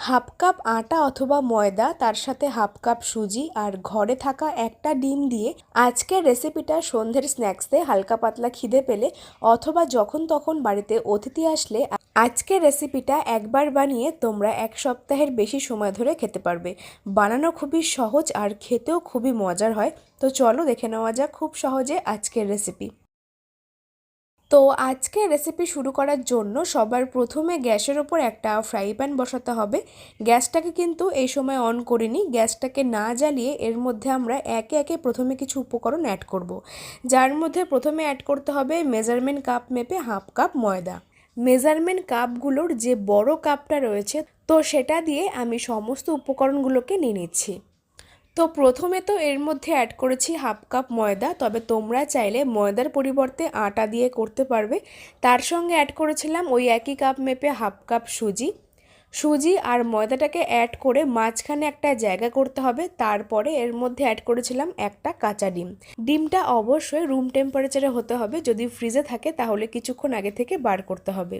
Half cup আটা অথবা ময়দা, তার সাথে হাফ কাপ সুজি আর ঘরে থাকা একটা ডিম দিয়ে আজকের রেসিপিটা সন্ধ্যের স্ন্যাক্সে হালকা পাতলা খিদে পেলে অথবা যখন তখন বাড়িতে অতিথি আসলে আজকের রেসিপিটা একবার বানিয়ে তোমরা এক সপ্তাহের বেশি সময় ধরে খেতে পারবে। বানানো খুবই সহজ আর খেতেও খুবই মজার হয়। তো চলো দেখে নেওয়া যাক খুব সহজে আজকের রেসিপি তো আজকে রেসিপি শুরু করার জন্য সবার প্রথমে গ্যাসের ওপর একটা ফ্রাই প্যান বসাতে হবে। গ্যাসটাকে কিন্তু এই সময় অন করিনি, গ্যাসটাকে না জ্বালিয়ে এর মধ্যে আমরা একে একে প্রথমে কিছু উপকরণ অ্যাড করব। যার মধ্যে প্রথমে অ্যাড করতে হবে মেজারমেন্ট কাপ মেপে হাফ কাপ ময়দা। মেজারমেন্ট কাপগুলোর যে বড় কাপটা রয়েছে, তো সেটা দিয়ে আমি সমস্ত উপকরণগুলোকে নিয়ে নিচ্ছি। তো প্রথমে তো এর মধ্যে অ্যাড করেছি হাফ কাপ ময়দা, তবে তোমরা চাইলে ময়দার পরিবর্তে আটা দিয়ে করতে পারবে। তার সঙ্গে অ্যাড করেছিলাম ওই একই কাপ মেপে হাফ কাপ সুজি। সুজি আর ময়দাটাকে অ্যাড করে মাঝখানে একটা জায়গা করতে হবে, তারপরে এর মধ্যে অ্যাড করেছিলাম একটা কাঁচা ডিম। ডিমটা অবশ্যই রুম টেম্পারেচারে হতে হবে, যদি ফ্রিজে থাকে তাহলে কিছুক্ষণ আগে থেকে বার করতে হবে।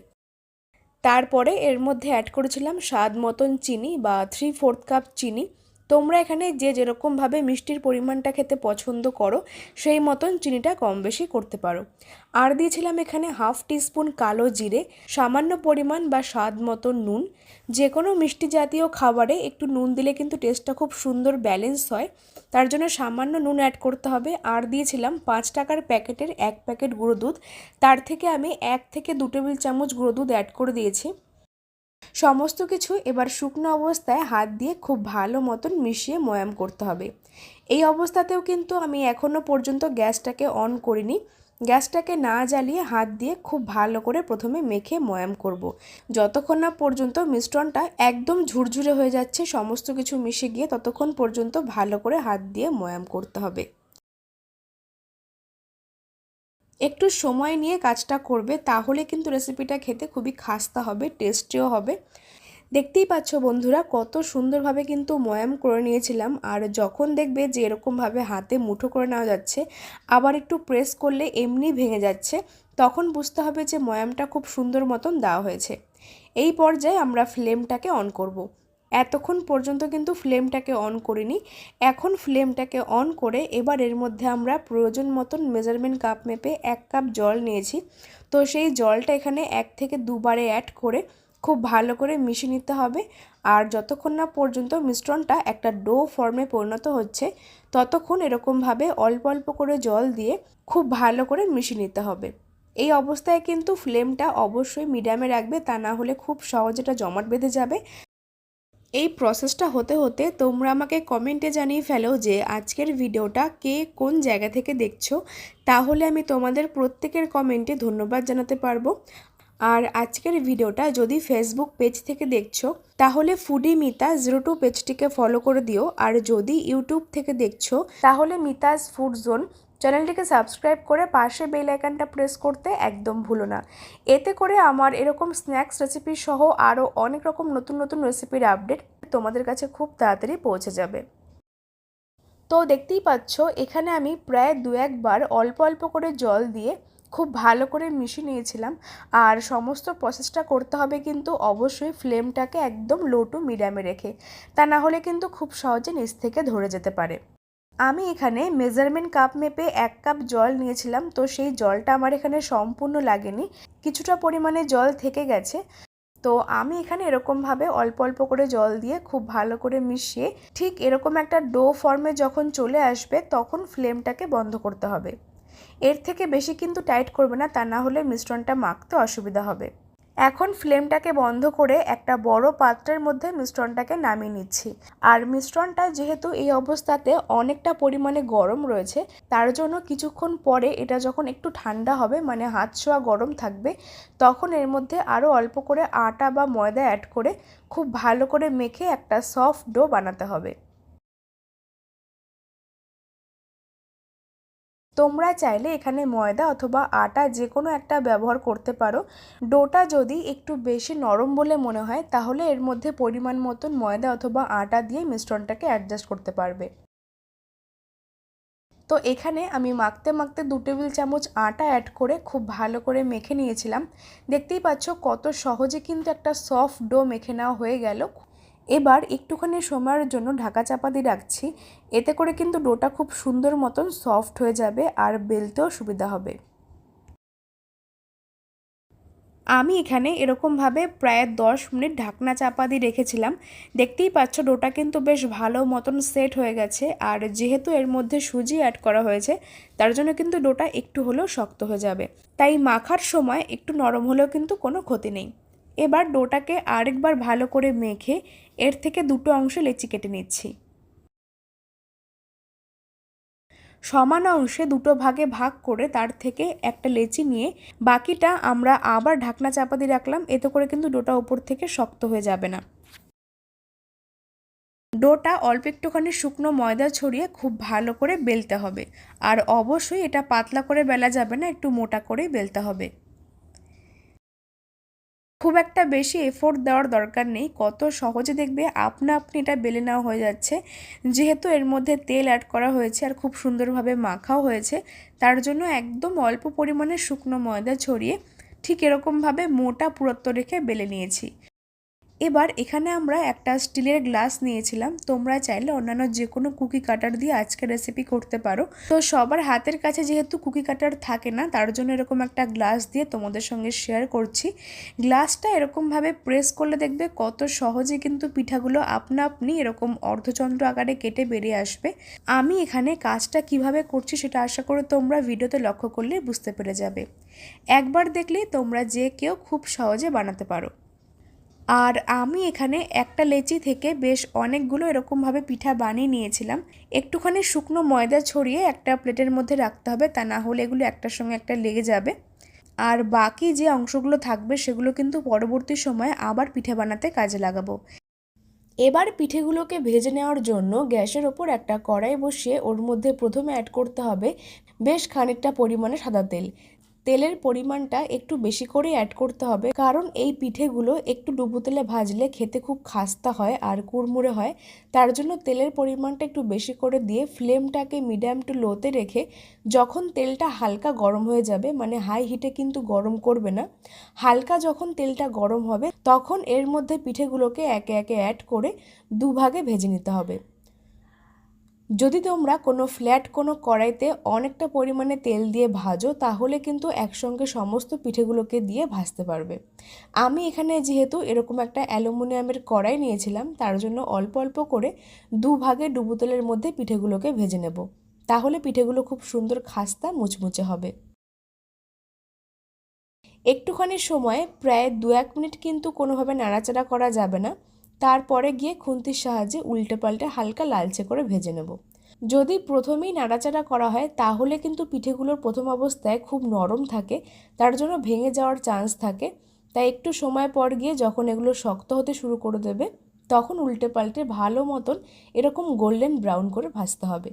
তারপরে এর মধ্যে অ্যাড করেছিলাম স্বাদ মতন চিনি বা থ্রি ফোর্থ কাপ চিনি। তোমরা এখানে যে যেরকমভাবে মিষ্টির পরিমাণটা খেতে পছন্দ করো, সেই মতন চিনিটা কম বেশি করতে পারো। আর দিয়েছিলাম এখানে হাফ টিস্পুন কালো জিরে, সামান্য পরিমাণ বা স্বাদ মতন নুন। যে কোনো মিষ্টি জাতীয় খাবারে একটু নুন দিলে কিন্তু টেস্টটা খুব সুন্দর ব্যালেন্স হয়। তার জন্য সামান্য নুন অ্যাড করতে হবে। আর দিয়েছিলাম পাঁচ টাকার প্যাকেটের এক প্যাকেট গুঁড়ো দুধ। তার থেকে আমি এক থেকে দু টেবিল চামচ গুঁড়ো দুধ অ্যাড করে দিয়েছি। সমস্ত কিছু এবার শুকনো অবস্থায় হাত দিয়ে খুব ভালো মতন মিশিয়ে ময়াম করতে হবে। এই অবস্থাতেও কিন্তু আমি এখনও পর্যন্ত গ্যাসটাকে অন করিনি। গ্যাসটাকে না জ্বালিয়ে হাত দিয়ে খুব ভালো করে প্রথমে মেখে ময়াম করব। যতক্ষণ না পর্যন্ত মিশ্রণটা একদম ঝুরঝুরে হয়ে যাচ্ছে, সমস্ত কিছু মিশে গিয়ে ততক্ষণ পর্যন্ত ভালো করে হাত দিয়ে ময়াম করতে হবে। একটু সময় নিয়ে কাজটা করবে, তাহলে কিন্তু রেসিপিটা খেতে খুবই খাস্তা হবে টেস্টিও হবে। দেখতেই পাচ্ছ বন্ধুরা, কত সুন্দরভাবে কিন্তু ময়াম করে নিয়েছিলাম। আর যখন দেখবে যে এরকমভাবে হাতে মুঠো করে নেওয়া যাচ্ছে, আবার একটু প্রেস করলে এমনি ভেঙে যাচ্ছে, তখন বুঝতে হবে যে ময়ামটা খুব সুন্দর মতন দেওয়া হয়েছে। এই পর্যায়ে আমরা ফ্লেমটাকে অন করব। এতক্ষণ পর্যন্ত কিন্তু ফ্লেমটাকে অন করিনি। এখন ফ্লেমটাকে অন করে এবার এর মধ্যে আমরা প্রয়োজন মতন মেজারমেন্ট কাপ মেপে এক কাপ জল নিয়েছি। তো সেই জলটা এখানে এক থেকে দুবারে অ্যাড করে খুব ভালো করে মিশিয়ে নিতে হবে। আর যতক্ষণ না পর্যন্ত মিশ্রণটা একটা ডো ফর্মে পরিণত হচ্ছে, ততক্ষণ এরকমভাবে অল্প অল্প করে জল দিয়ে খুব ভালো করে মিশিয়ে নিতে হবে। এই অবস্থায় কিন্তু ফ্লেমটা অবশ্যই মিডিয়ামে রাখবে, তা না হলে খুব সহজে এটা জমাট বেঁধে যাবে। এই প্রসেসটা হতে হতে তোমরা আমাকে কমেন্টে জানিয়ে ফেলো যে আজকের ভিডিওটা কে কোন জায়গা থেকে দেখছ। তাহলে আমি তোমাদের প্রত্যেকের কমেন্টে ধন্যবাদ জানাতে পারব। আর আজকের ভিডিওটা যদি ফেসবুক পেজ থেকে দেখছ, তাহলে ফুডি মিতা জিরো টু পেজটিকে ফলো করে দিও। আর যদি ইউটিউব থেকে দেখছ, তাহলে মিতাজ ফুড জোন চ্যানেলটিকে সাবস্ক্রাইব করে পাশে বেল আইকনটা প্রেস করতে একদম ভুলো না। এতে করে আমার এরকম স্ন্যাক্স রেসিপি সহ আরও অনেক রকম নতুন নতুন রেসিপির আপডেট তোমাদের কাছে খুব তাড়াতাড়ি পৌঁছে যাবে। তো দেখতেই পাচ্ছ, এখানে আমি প্রায় দু একবার অল্প অল্প করে জল দিয়ে খুব ভালো করে মিশিয়ে নিয়েছিলাম। আর সমস্ত প্রসেসটা করতে হবে কিন্তু অবশ্যই ফ্লেমটাকে একদম লো টু মিডিয়ামে রেখে। তা না হলে কিন্তু খুব সহজে নিচ থেকে ধরে যেতে পারে। আমি এখানে মেজারমেন্ট কাপ মেপে এক কাপ জল নিয়েছিলাম, তো সেই জলটা আমার এখানে সম্পূর্ণ লাগেনি। কিছুটা পরিমাণে জল থেকে গেছে। তো আমি এখানে এরকমভাবে অল্প অল্প করে জল দিয়ে খুব ভালো করে মিশিয়ে ঠিক এরকম একটা ডো ফর্মে যখন চলে আসবে, তখন ফ্লেমটাকে বন্ধ করতে হবে। এর থেকে বেশি কিন্তু টাইট করবে না, তা না হলে মিশ্রণটা মাখতে অসুবিধা হবে। এখন ফ্লেমটাকে বন্ধ করে একটা বড় পাত্রের মধ্যে মিশ্রণটাকে নামিয়ে নিচ্ছি। আর মিশ্রণটা যেহেতু এই অবস্থাতে অনেকটা পরিমাণে গরম রয়েছে, তার জন্য কিছুক্ষণ পরে এটা যখন একটু ঠান্ডা হবে মানে হাত ছোঁয়া গরম থাকবে, তখন এর মধ্যে আরও অল্প করে আটা বা ময়দা অ্যাড করে খুব ভালো করে মেখে একটা সফট ডো বানাতে হবে। তোমরা চাইলে এখানে ময়দা অথবা আটা যে কোনো একটা ব্যবহার করতে পারো। ডোটা যদি একটু বেশি নরম বলে মনে হয়, তাহলে এর মধ্যে পরিমাণ মতন ময়দা অথবা আটা দিয়ে মিশ্রণটাকে অ্যাডজাস্ট করতে পারবে। তো এখানে আমি মাখতে মাখতে দু টেবিল চামচ আটা অ্যাড করে খুব ভালো করে মেখে নিয়েছিলাম। দেখতেই পাচ্ছ কত সহজে কিন্তু একটা সফট ডো মেখে নেওয়া হয়ে গেল। এবার একটুখানি সময়ের জন্য ঢাকা চাপা দিয়ে রাখছি। এতে করে কিন্তু ডোটা খুব সুন্দর মতন সফট হয়ে যাবে আর বেলতেও সুবিধা হবে। আমি এখানে এরকমভাবে প্রায় দশ মিনিট ঢাকনা চাপা দিয়ে রেখেছিলাম। দেখতেই পাচ্ছ ডোটা কিন্তু বেশ ভালো মতন সেট হয়ে গেছে আর যেহেতু এর মধ্যে সুজি অ্যাড করা হয়েছে, তার জন্য কিন্তু ডোটা একটু হলেও শক্ত হয়ে যাবে। তাই মাখার সময় একটু নরম হলেও কিন্তু কোনো ক্ষতি নেই। এবার ডোটাকে আরেকবার ভালো করে মেখে এর থেকে দুটো অংশে লেচি কেটে নিচ্ছি। সমান অংশে দুটো ভাগে ভাগ করে তার থেকে একটা লেচি নিয়ে বাকিটা আমরা আবার ঢাকনা চাপা দিয়ে রাখলাম, এতে করে কিন্তু ডোটা ওপর থেকে শক্ত হয়ে যাবে না। ডোটা অল্প একটুখানি শুকনো ময়দা ছড়িয়ে খুব ভালো করে বেলতে হবে। আর অবশ্যই এটা পাতলা করে বেলা যাবে না, একটু মোটা করেই বেলতে হবে। খুব একটা বেশি এফোর্ট দেওয়ার দরকার নেই। কত সহজে দেখবে আপনা আপনি এটা বেলে নেওয়া হয়ে যাচ্ছে। যেহেতু এর মধ্যে তেল অ্যাড করা হয়েছে আর খুব সুন্দরভাবে মাখাও হয়েছে, তার জন্য একদম অল্প পরিমাণে শুকনো ময়দা ছড়িয়ে ঠিক এরকমভাবে মোটা পুরত্ব রেখে বেলে নিয়েছি। এবার এখানে আমরা একটা স্টিলের গ্লাস নিয়েছিলাম। তোমরা চাইলে অন্যান্য যে কোনো কুকি কাটার দিয়ে আজকে রেসিপি করতে পারো। তো সবার হাতের কাছে যেহেতু কুকি কাটার থাকে না, তার জন্য এরকম একটা গ্লাস দিয়ে তোমাদের সঙ্গে শেয়ার করছি। গ্লাসটা এরকমভাবে প্রেস করলে দেখবে কত সহজে কিন্তু পিঠাগুলো আপনা আপনি এরকম অর্ধচন্দ্র আকারে কেটে বেরিয়ে আসবে। আমি এখানে কাজটা কীভাবে করছি সেটা আশা করে তোমরা ভিডিওতে লক্ষ্য করলে বুঝতে পেরে যাবে। একবার দেখলেই তোমরা যে কেউ খুব সহজে বানাতে পারো। আর আমি এখানে একটা লেচি থেকে বেশ অনেকগুলো এরকমভাবে পিঠা বানিয়ে নিয়েছিলাম। একটুখানি শুকনো ময়দা ছড়িয়ে একটা প্লেটের মধ্যে রাখতে হবে, তা না হলে এগুলো একটার সঙ্গে একটা লেগে যাবে। আর বাকি যে অংশগুলো থাকবে, সেগুলো কিন্তু পরবর্তী সময়ে আবার পিঠে বানাতে কাজে লাগাবো। এবার পিঠেগুলোকে ভেজে নেওয়ার জন্য গ্যাসের ওপর একটা কড়াই বসিয়ে ওর মধ্যে প্রথমে অ্যাড করতে হবে বেশ খানিকটা পরিমাণে সাদা তেল। তেলের পরিমাণটা একটু বেশি করে অ্যাড করতে হবে। কারণ এই পিঠেগুলো একটু ডুবো তেলে ভাজলে খেতে খুব খাস্তা হয় আর কুড়মুড়ে হয়। তার জন্য তেলের পরিমাণটা একটু বেশি করে দিয়ে ফ্লেমটাকে মিডিয়াম টু লোতে রেখে যখন তেলটা হালকা গরম হয়ে যাবে মানে হাই হিটে কিন্তু গরম করবে না, হালকা যখন তেলটা গরম হবে, তখন এর মধ্যে পিঠেগুলোকে একে একে অ্যাড করে দুভাগে ভেজে নিতে হবে। যদি তোমরা কোনো ফ্ল্যাট কোনো কড়াইতে অনেকটা পরিমাণে তেল দিয়ে ভাজো, তাহলে কিন্তু একসঙ্গে সমস্ত পিঠেগুলোকে দিয়ে ভাজতে পারবে। আমি এখানে যেহেতু এরকম একটা অ্যালুমিনিয়ামের কড়াই নিয়েছিলাম, তার জন্য অল্প অল্প করে দু ভাগে ডুবু তেলের মধ্যে পিঠেগুলোকে ভেজে নেব। তাহলে পিঠেগুলো খুব সুন্দর খাস্তা মুচমুচে হবে। একটুখানি সময়, প্রায় দু এক মিনিট কিন্তু কোনোভাবে নাড়াচাড়া করা যাবে না। তারপরে গিয়ে খুন্তির সাহায্যে উল্টে পাল্টে হালকা লালচে করে ভেজে নেব। যদি প্রথমেই নাড়াচাড়া করা হয়, তাহলে কিন্তু পিঠেগুলোর প্রথম অবস্থায় খুব নরম থাকে, তার জন্য ভেঙে যাওয়ার চান্স থাকে। তাই একটু সময় পর গিয়ে যখন এগুলো শক্ত হতে শুরু করে দেবে, তখন উল্টে পাল্টে ভালো মতন এরকম গোল্ডেন ব্রাউন করে ভাজতে হবে।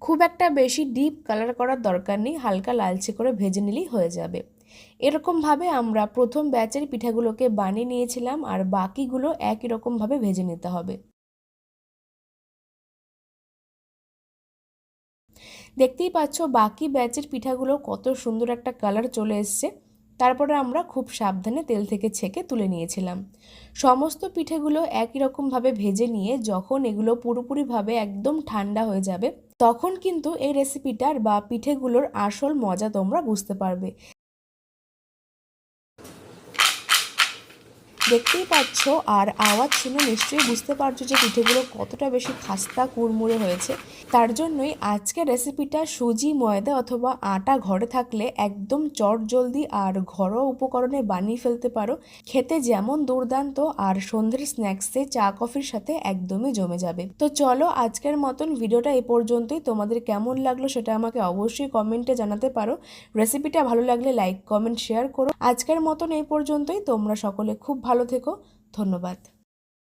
খুব একটা বেশি ডিপ কালার করার দরকার নেই, হালকা লালচে করে ভেজে নিলেই হয়ে যাবে। এরকমভাবে আমরা প্রথম ব্যাচের পিঠাগুলোকে বানিয়ে নিয়েছিলাম আর বাকিগুলো একই রকমভাবে ভেজে নিতে হবে। দেখতেই পাচ্ছ বাকি ব্যাচের পিঠাগুলো কত সুন্দর একটা কালার চলে এসছে। তারপরে আমরা খুব সাবধানে তেল থেকে ছেঁকে তুলে নিয়েছিলাম। সমস্ত পিঠেগুলো একই রকমভাবে ভেজে নিয়ে যখন এগুলো পুরোপুরিভাবে একদম ঠান্ডা হয়ে যাবে, তখন কিন্তু এই রেসিপিটার বা পিঠেগুলোর আসল মজা তোমরা বুঝতে পারবে। দেখতেই পাচ্ছ, আর আওয়াজ শুনে নিশ্চয়ই বুঝতে পারছ যে পিঠেগুলো কতটা বেশি খাস্তা কুড়মুড়ে হয়েছে। তার জন্যই আজকের রেসিপিটা সুজি, ময়দা অথবা আটা ঘরে থাকলে একদম চট জলদি আর ঘরোয়া উপকরণে বানিয়ে ফেলতে পারো। খেতে যেমন দুর্দান্ত আর সন্ধ্যের স্ন্যাক্সে চা, কফির সাথে একদমই জমে যাবে। তো চলো আজকের মতন ভিডিওটা এই পর্যন্তই। তোমাদের কেমন লাগল সেটা আমাকে অবশ্যই কমেন্টে জানাতে পারো। রেসিপিটা ভালো লাগলে লাইক কমেন্ট শেয়ার করো। আজকের মতন এই পর্যন্তই। তোমরা সকলে খুব ভালো থেকো ধন্যবাদ।